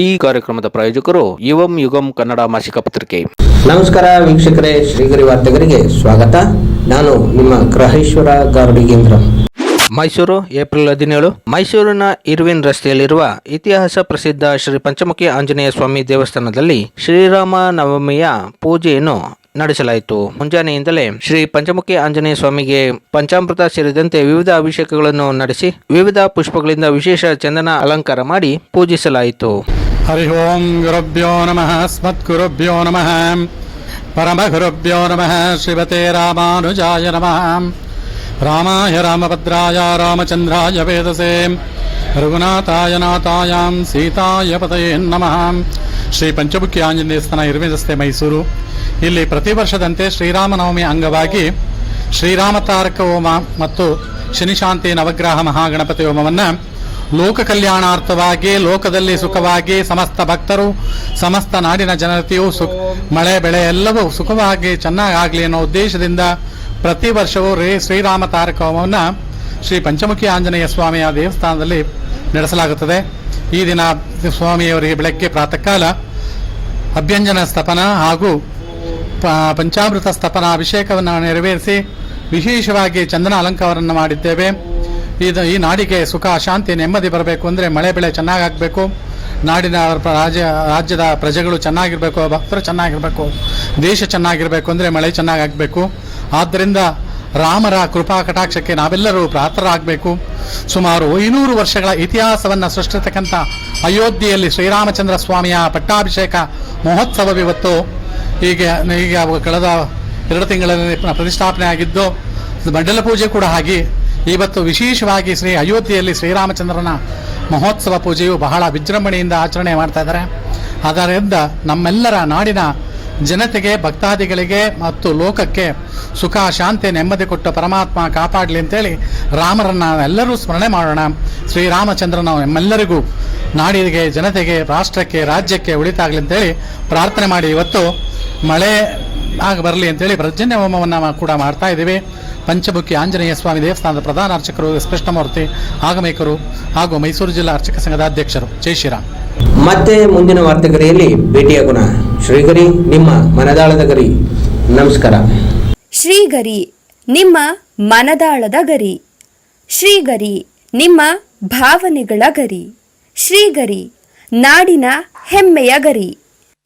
ಈ ಕಾರ್ಯಕ್ರಮದ ಪ್ರಾಯೋಜಕರು ಯುವಂ ಯುಗಂ ಕನ್ನಡ ಮಾಸಿಕ ಪತ್ರಿಕೆ. ನಮಸ್ಕಾರ ವೀಕ್ಷಕರೇ ಶ್ರೀಗರಿ ವಾರ್ತೆಗರಿಗೆ ಸ್ವಾಗತ. ನಾನು ನಿಮ್ಮ ಗ್ರಹೇಶ್ವರ ಗಾರ್ಡಿಗೇಂದ್ರ ಮೈಸೂರು ಏಪ್ರಿಲ್ ಹದಿನೇಳು. ಮೈಸೂರಿನ ಇರ್ವಿನ್ ರಸ್ತೆಯಲ್ಲಿರುವ ಇತಿಹಾಸ ಪ್ರಸಿದ್ಧ ಶ್ರೀ ಪಂಚಮುಖಿ ಆಂಜನೇಯ ಸ್ವಾಮಿ ದೇವಸ್ಥಾನದಲ್ಲಿ ಶ್ರೀರಾಮ ನವಮಿಯ ಪೂಜೆಯನ್ನು ನಡೆಸಲಾಯಿತು. ಮುಂಜಾನೆಯಿಂದಲೇ ಶ್ರೀ ಪಂಚಮುಖಿ ಆಂಜನೇಯ ಸ್ವಾಮಿಗೆ ಪಂಚಾಮೃತ ಸೇರಿದಂತೆ ವಿವಿಧ ಅಭಿಷೇಕಗಳನ್ನು ನಡೆಸಿ ವಿವಿಧ ಪುಷ್ಪಗಳಿಂದ ವಿಶೇಷ ಚಂದನ ಅಲಂಕಾರ ಮಾಡಿ ಪೂಜಿಸಲಾಯಿತು. ಹರಿ ಓಂ ಗುರುಭ್ಯೋ ನಮಃ ಸ್ಮದ್ಗುರುಭ್ಯೋ ನಮಃ ಪರಮಗುರುಭ್ಯೋ ನಮಃ ಶ್ರೀಮತೆ ರಾಮಾನುಜಾಯ ನಮಃ ರಾಮಾಯ ರಾಮಭದ್ರಾಯ ರಾಮಚಂದ್ರಾಯ ವೇದಸೇ ರಘುನಾಥಾಯ ನಾಥಾಯಾಂ ಸೀತಾಯ ಪತಯೇ ನಮಃ ಶ್ರೀ ಪಂಚಮುಖಿ ಆಂಜನೇಯ ದೇವಸ್ಥಾನ ಇರುವೆ ರಸ್ತೆ ಮೈಸೂರು ಇಲ್ಲಿ ಪ್ರತಿ ವರ್ಷದಂತೆ ಶ್ರೀರಾಮನವಮಿ ಅಂಗವಾಗಿ ಶ್ರೀರಾಮ ತಾರಕ ಹೋಮ ಮತ್ತು ಶನಿಶಾಂತಿ ನವಗ್ರಹ ಮಹಾಗಣಪತಿ ಹೋಮವನ್ನು ಲೋಕ ಕಲ್ಯಾಣಾರ್ಥವಾಗಿ ಲೋಕದಲ್ಲಿ ಸುಖವಾಗಿ ಸಮಸ್ತ ಭಕ್ತರು, ಸಮಸ್ತ ನಾಡಿನ ಜನತೆಯು ಸುಖ, ಮಳೆ, ಬೆಳೆ ಎಲ್ಲವೂ ಸುಖವಾಗಿ ಚೆನ್ನಾಗಾಗಲಿ ಅನ್ನೋ ಉದ್ದೇಶದಿಂದ ಪ್ರತಿ ವರ್ಷವೂ ರೇ, ಶ್ರೀರಾಮ ತಾರಕ ಹೋಮವನ್ನು ಶ್ರೀ ಪಂಚಮುಖಿ ಆಂಜನೇಯ ಸ್ವಾಮಿಯ ದೇವಸ್ಥಾನದಲ್ಲಿ ನಡೆಸಲಾಗುತ್ತದೆ. ಈ ದಿನ ಸ್ವಾಮಿಯವರಿಗೆ ಬೆಳಗ್ಗೆ ಪ್ರಾತಃ ಕಾಲ ಅಭ್ಯಂಜನ ಸ್ಥಪನ ಹಾಗೂ ಪಂಚಾಮೃತ ಸ್ಥಪನ ಅಭಿಷೇಕವನ್ನು ನೆರವೇರಿಸಿ ವಿಶೇಷವಾಗಿ ಚಂದನ ಅಲಂಕಾರವನ್ನು ಮಾಡಿದ್ದೇವೆ. ಇದು ಈ ನಾಡಿಗೆ ಸುಖ, ಶಾಂತಿ, ನೆಮ್ಮದಿ ಬರಬೇಕು ಅಂದರೆ ಮಳೆ ಬೆಳೆ ಚೆನ್ನಾಗಾಗಬೇಕು ನಾಡಿನ ಪ್ರ- ರಾಜ್ಯ, ರಾಜ್ಯದ ಪ್ರಜೆಗಳು ಚೆನ್ನಾಗಿರಬೇಕು, ಭಕ್ತರು ಚೆನ್ನಾಗಿರಬೇಕು, ದೇಶ ಚೆನ್ನಾಗಿರಬೇಕು ಅಂದರೆ ಮಳೆ ಚೆನ್ನಾಗಾಗಬೇಕು ಆದ್ದರಿಂದ ರಾಮರ ಕೃಪಾ ಕಟಾಕ್ಷಕ್ಕೆ ನಾವೆಲ್ಲರೂ ಪ್ರಾರ್ಥರಾಗಬೇಕು ಸುಮಾರು ಐನೂರು ವರ್ಷಗಳ ಇತಿಹಾಸವನ್ನು ಸೃಷ್ಟಿಸತಕ್ಕಂಥ ಅಯೋಧ್ಯೆಯಲ್ಲಿ ಶ್ರೀರಾಮಚಂದ್ರ ಸ್ವಾಮಿಯ ಪಟ್ಟಾಭಿಷೇಕ ಮಹೋತ್ಸವವಿವತ್ತು ಹೀಗೆ ಈಗ ಕಳೆದ ಎರಡು ತಿಂಗಳಲ್ಲಿ ಪ್ರತಿಷ್ಠಾಪನೆ ಆಗಿದ್ದು ಮಂಡಲ ಪೂಜೆ ಕೂಡ ಆಗಿ ಇವತ್ತು ವಿಶೇಷವಾಗಿ ಶ್ರೀ ಅಯೋಧ್ಯೆಯಲ್ಲಿ ಶ್ರೀರಾಮಚಂದ್ರನ ಮಹೋತ್ಸವ ಪೂಜೆಯು ಬಹಳ ವಿಜೃಂಭಣೆಯಿಂದ ಆಚರಣೆ ಮಾಡ್ತಾ ಇದ್ದಾರೆ. ಅದರಿಂದ ನಮ್ಮೆಲ್ಲರ ನಾಡಿನ ಜನತೆಗೆ, ಭಕ್ತಾದಿಗಳಿಗೆ ಮತ್ತು ಲೋಕಕ್ಕೆ ಸುಖ, ಶಾಂತಿ, ನೆಮ್ಮದಿ ಕೊಟ್ಟು ಪರಮಾತ್ಮ ಕಾಪಾಡಲಿ ಅಂತೇಳಿ ರಾಮರನ್ನ ಎಲ್ಲರೂ ಸ್ಮರಣೆ ಮಾಡೋಣ. ಶ್ರೀರಾಮಚಂದ್ರನ ನಮ್ಮೆಲ್ಲರಿಗೂ ನಾಡಿಗೆ, ಜನತೆಗೆ, ರಾಷ್ಟ್ರಕ್ಕೆ, ರಾಜ್ಯಕ್ಕೆ ಉಳಿತಾಗಲಿ ಅಂತೇಳಿ ಪ್ರಾರ್ಥನೆ ಮಾಡಿ. ಇವತ್ತು ಮಳೆ ಆಗ ಬರಲಿ ಅಂತೇಳಿ ಪ್ರಜನ್ಯ ಹೋಮವನ್ನು ಕೂಡ ಮಾಡ್ತಾ ಇದ್ದೇವೆ. ಪಂಚಮುಖಿ ಆಂಜನೇಯ ಸ್ವಾಮಿ ದೇವಸ್ಥಾನದ ಪ್ರಧಾನ ಅರ್ಚಕರು ಎಸ್ ಕೃಷ್ಣಮೂರ್ತಿ ಆಗಮಿಕರು ಹಾಗೂ ಮೈಸೂರು ಜಿಲ್ಲಾ ಅರ್ಚಕ ಸಂಘದ ಅಧ್ಯಕ್ಷರು. ಜೈ ಶ್ರೀರಾಮ್. ಮತ್ತೆ ಮುಂದಿನ ವಾರ್ತೆಗರಿಯಲ್ಲಿ ಭೇಟಿಯಾಗೋಣ ಶ್ರೀಗರಿ ನಿಮ್ಮ ಮನದಾಳದ ಗರಿ. ನಮಸ್ಕಾರ. ಶ್ರೀಗರಿ ನಿಮ್ಮ ಮನದಾಳದ ಗರಿ. ಶ್ರೀಗರಿ ನಿಮ್ಮ ಭಾವನೆಗಳ ಗರಿ. ಶ್ರೀಗರಿ ನಾಡಿನ ಹೆಮ್ಮೆಯ ಗರಿ.